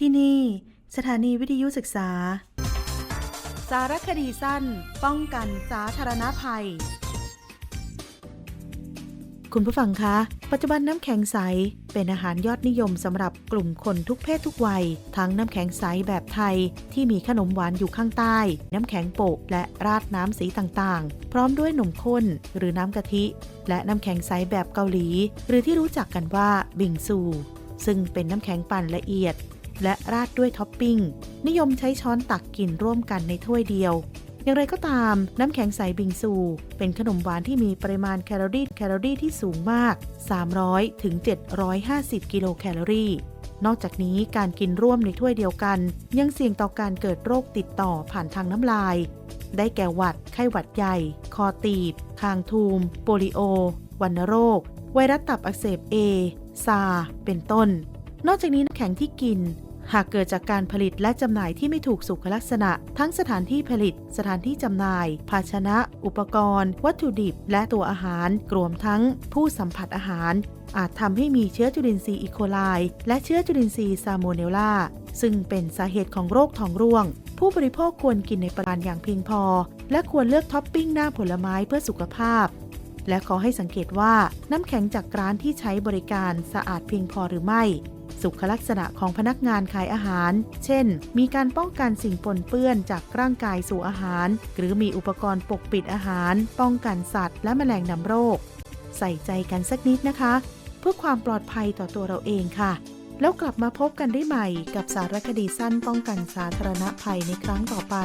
ที่นี่ สถานีวิทยุศึกษา สารคดีสั้น ป้องกันสาธารณภัย คุณผู้ฟังคะ ปัจจุบันน้ำแข็งใส เป็นอาหารยอดนิยมสำหรับกลุ่มคนทุกเพศทุกวัย ทั้งน้ำแข็งใสแบบไทย ที่มีขนมหวานอยู่ข้างใต้ น้ำแข็งโปะและราดน้ำสีต่างๆ พร้อมด้วยนมข้นหรือน้ำกะทิ และน้ำแข็งใสแบบเกาหลี หรือที่รู้จักกันว่าบิงซูซึ่งเป็นน้ำแข็งปั่นละเอียด และราดด้วยท็อปปิ้ง นิยมใช้ช้อนตักกินร่วมกันในถ้วยเดียว อย่างไรก็ตาม น้ำแข็งใสบิงซู เป็นขนมหวานที่มีปริมาณแคลอรี่แคลอรี่ที่สูงมาก 300ถึง750 กิโลแคลอรี่ นอกจากนี้การกินร่วมในถ้วยเดียวกัน ยังเสี่ยงต่อการเกิดโรคติดต่อผ่านทางน้ำลาย ได้แก่หวัด ไข้หวัดใหญ่ คอตีบ คางทูม โปลิโอ วัณโรค ไวรัสตับอักเสบเอ ซา เป็นต้น นอกจากนี้น้ำแข็งที่กิน หากเกิดจากการผลิตและจำหน่ายที่ไม่ถูกสุขลักษณะ ทั้งสถานที่ผลิต สถานที่จำหน่าย ภาชนะ อุปกรณ์ วัตถุดิบ และตัวอาหารรวมทั้งผู้สัมผัสอาหาร อาจทำให้มีเชื้อจุลินทรีย์อีโคไลและเชื้อจุลินทรีย์ซาโมเนลลาซึ่งเป็นสาเหตุของโรคท้องร่วง ผู้บริโภคควรกินในปริมาณอย่างเพียงพอ และควรเลือกท็อปปิ้งหน้าผลไม้เพื่อสุขภาพและขอให้สังเกตว่าน้ำแข็งจากร้านที่ใช้บริการสะอาดเพียงพอหรือไม่ สุขลักษณะของพนักงานขายอาหาร เช่น มีการป้องกันสิ่งปนเปื้อนจากร่างกายสู่อาหาร หรือมีอุปกรณ์ปกปิดอาหาร ป้องกันสัตว์ และแมลงนำโรค ใส่ใจกันสักนิดนะคะ เพื่อความปลอดภัยต่อตัวเราเองค่ะ แล้วกลับมาพบกันได้ใหม่กับสารคดีสั้นป้องกันสาธารณภัยในครั้งต่อไป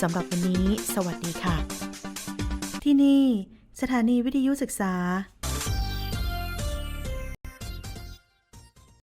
สำหรับวันนี้ สวัสดีค่ะ ที่นี่ สถานีวิทยุศึกษา